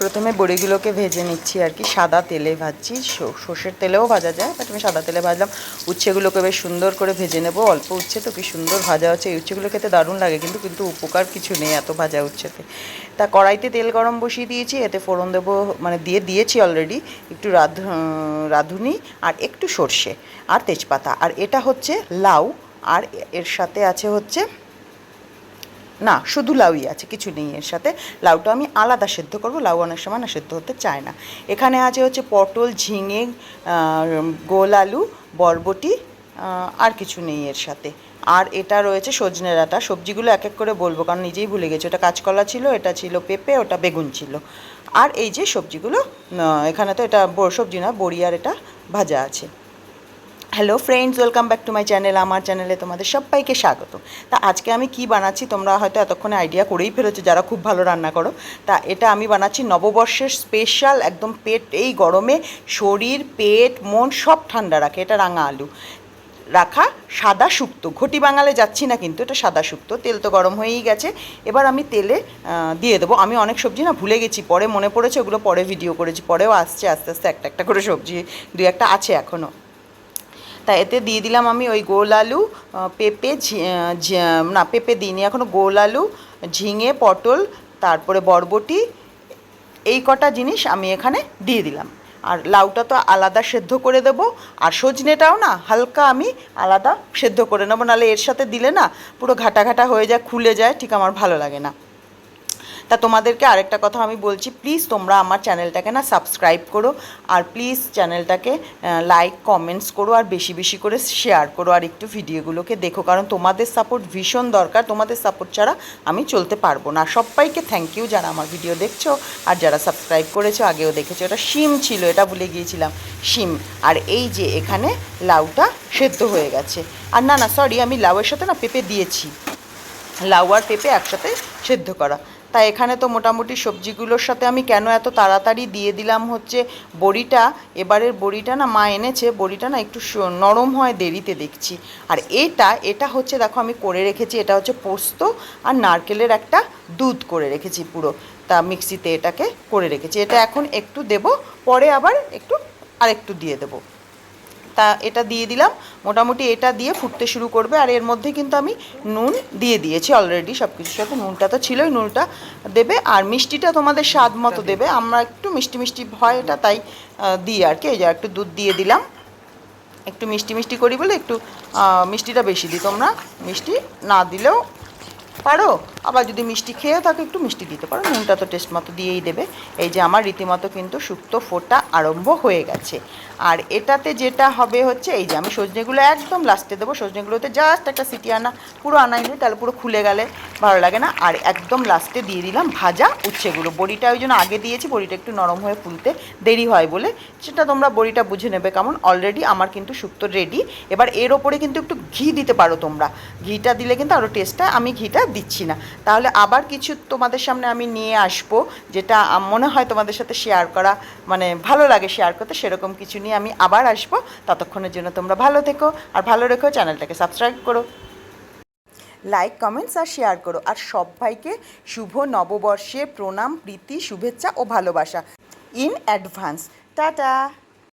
প্রথমে বড়িগুলোকে ভেজে নিচ্ছি আর কি। সাদা তেলে ভাজছি। সর্ষের তেলেও ভাজা যায় বাট আমি সাদা তেলে ভাজলাম। উচ্ছেগুলোকে বেশ সুন্দর করে ভেজে নেব। অল্প উচ্ছে তো কি সুন্দর ভাজা হচ্ছে। এই উচ্ছেগুলো খেতে দারুণ লাগে, কিন্তু কিন্তু উপকার কিছু নেই এত ভাজা উচ্ছেতে। তা কড়াইতে তেল গরম বসিয়ে দিয়েছি। এতে ফোড়ন দেবো মানে দিয়ে দিয়েছি অলরেডি একটু রাধ রাঁধুনি আর একটু সর্ষে আর তেজপাতা। আর এটা হচ্ছে লাউ। আর এর সাথে আছে হচ্ছে না, শুধু লাউই আছে, কিছু নেই এর সাথে। লাউটা আমি আলাদা সেদ্ধ করব, লাউ অনেক সময় না সেদ্ধ হতে চায় না। এখানে আছে হচ্ছে পটল, ঝিঙে গোল আলু, বরবটি আর কিছু নেই এর সাথে। আর এটা রয়েছে সজনে ডাঁটা। সবজিগুলো এক এক করে বলব, কারণ নিজেই ভুলে গেছি। ওটা কাঁচকলা ছিল, এটা ছিল পেঁপে, ওটা বেগুন ছিল। আর এই যে সবজিগুলো এখানে তো এটা সবজি না, বড়ি আর এটা ভাজা আছে। Hello friends welcome back to my channel আমার চ্যানেলে তোমাদের সবাইকে স্বাগত। তা আজকে আমি কি বানাচ্ছি তোমরা হয়তো এতক্ষণে আইডিয়া করেই ফেলেছো যারা খুব ভালো রান্না করো। তা এটা আমি বানাচ্ছি নববর্ষের স্পেশাল একদম পেট, এই গরমে শরীর, পেট, মন সব ঠান্ডা রাখে। এটা রাঙা আলু। রাখা সাদা শুক্তো। ঘটি বাঙালে যাচ্ছি না কিন্তু, এটা সাদা শুক্তো। তেল তো গরম হয়েই গেছে। এবার আমি তেলে দিয়ে দেবো। আমি অনেক সবজি না ভুলে গেছি। পরে মনে পড়েছে, ওগুলো পরে ভিডিও করেছি। পরেও আসছে, আস্তে আস্তে একটা একটা করে সবজি, দুই একটা আছে এখনও তা এতে দিয়ে দিলাম আমি ওই গোল আলু পেঁপে না, পেঁপে দিইনি এখনও গোল আলু, ঝিঙে, পটল, তারপরে বরবটি, এই কটা জিনিস আমি এখানে দিয়ে দিলাম। আর লাউটা তো আলাদা সেদ্ধ করে দেব, আর সজনেটাও না, হালকা আমি আলাদা সেদ্ধ করে নেব নাহলে এর সাথে দিলে না পুরো ঘাটা ঘাটা হয়ে যায়, খুলে যায়, ঠিক আমার ভালো লাগে না। তা তোমাদেরকে আরেকটা কথা আমি বলছি প্লিজ তোমরা আমার চ্যানেলটাকে না সাবস্ক্রাইব করো আর প্লিজ চ্যানেলটাকে লাইক কমেন্টস করো আর বেশি বেশি করে শেয়ার করো আর একটু ভিডিওগুলোকে দেখো। কারণ তোমাদের সাপোর্ট ভীষণ দরকার, তোমাদের সাপোর্ট ছাড়া আমি চলতে পারব না। সবাইকে থ্যাংক ইউ যারা আমার ভিডিও দেখছ আর যারা সাবস্ক্রাইব করেছ, আগেও দেখেছ, এটা শিম ছিল, এটা ভুলে গিয়েছিলাম, শিম। আর এই যে এখানে লাউটা সেদ্ধ হয়ে গেছে। আর না না সরি আমি লাউয়ের সাথে না পেঁপে দিয়েছি। লাউ আর পেঁপে একসাথে সেদ্ধ করা। তা এখানে তো মোটামুটি সবজিগুলোর সাথে আমি কেন এত তাড়াতাড়ি দিয়ে দিলাম হচ্ছে বড়িটা? এবারের বড়িটা না মা এনেছে, বড়িটা না একটু নরম হয় দেরিতে দেখছি। আর এটা এটা হচ্ছে দেখো আমি করে রেখেছি, এটা হচ্ছে পোস্ত আর নারকেলের একটা দুধ করে রেখেছি পুরো। তা মিক্সিতে এটাকে করে রেখেছি। এটা এখন একটু দেব, পরে আবার একটু, আরেকটু দিয়ে দেবো। তা এটা দিয়ে দিলাম। মোটামুটি এটা দিয়ে ফুটতে শুরু করবে। আর এর মধ্যে কিন্তু আমি নুন দিয়ে দিয়েছি অলরেডি সব কিছুর সাথে। নুনটা তো ছিলই নুনটা দেবে। আর মিষ্টিটা তোমাদের স্বাদ মতো দেবে। আমরা একটু মিষ্টি মিষ্টি হয় এটা তাই দিই আর কি। এই যে একটু দুধ দিয়ে দিলাম। একটু মিষ্টি মিষ্টি করি বলে একটু মিষ্টিটা বেশি দিই। তোমরা মিষ্টি না দিলেও পারো। আবার যদি মিষ্টি খেয়েও থাকো একটু মিষ্টি দিতে পারো, নুনটা তো টেস্ট মতো দিয়েই দেবে। এই যে আমার রীতিমতো কিন্তু শুক্তো ফোটা আরম্ভ হয়ে গেছে। আর এটাতে যেটা হবে হচ্ছে, এই যে আমি সজনেগুলো একদম লাস্টে দেবো, সজনেগুলোতে জাস্ট একটা সিটি আনা, পুরো আনাই নেই তাহলে পুরো খুলে গেলে ভালো লাগে না। আর একদম লাস্টে দিয়ে দিলাম ভাজা উচ্ছেগুলো। বড়িটা ওই জন্য আগে দিয়েছি, বড়িটা একটু নরম হয়ে ফুলতে দেরি হয় বলে। সেটা তোমরা বড়িটা বুঝে নেবে কেমন। অলরেডি আমার কিন্তু শুক্তো রেডি এবার এর ওপরে কিন্তু একটু ঘি দিতে পারো তোমরা। ঘিটা দিলে কিন্তু আরও টেস্টটা আমি ঘিটা দিচ্ছি না। তাহলে আবার কিছু তোমাদের সামনে আমি নিয়ে আসব, যেটা মনে হয় তোমাদের সাথে শেয়ার করা মানে ভালো লাগে শেয়ার করতে, সেরকম কিছু নিয়ে আমি আবার আসব। ততক্ষণের জন্য তোমরা ভালো থেকো, আর ভালো রেখো, চ্যানেলটাকে সাবস্ক্রাইব করো। লাইক কমেন্টস আর শেয়ার করো। আর সবাইকে শুভ নববর্ষে প্রণাম, প্রীতি, শুভেচ্ছা ও ভালোবাসা। In advance tata!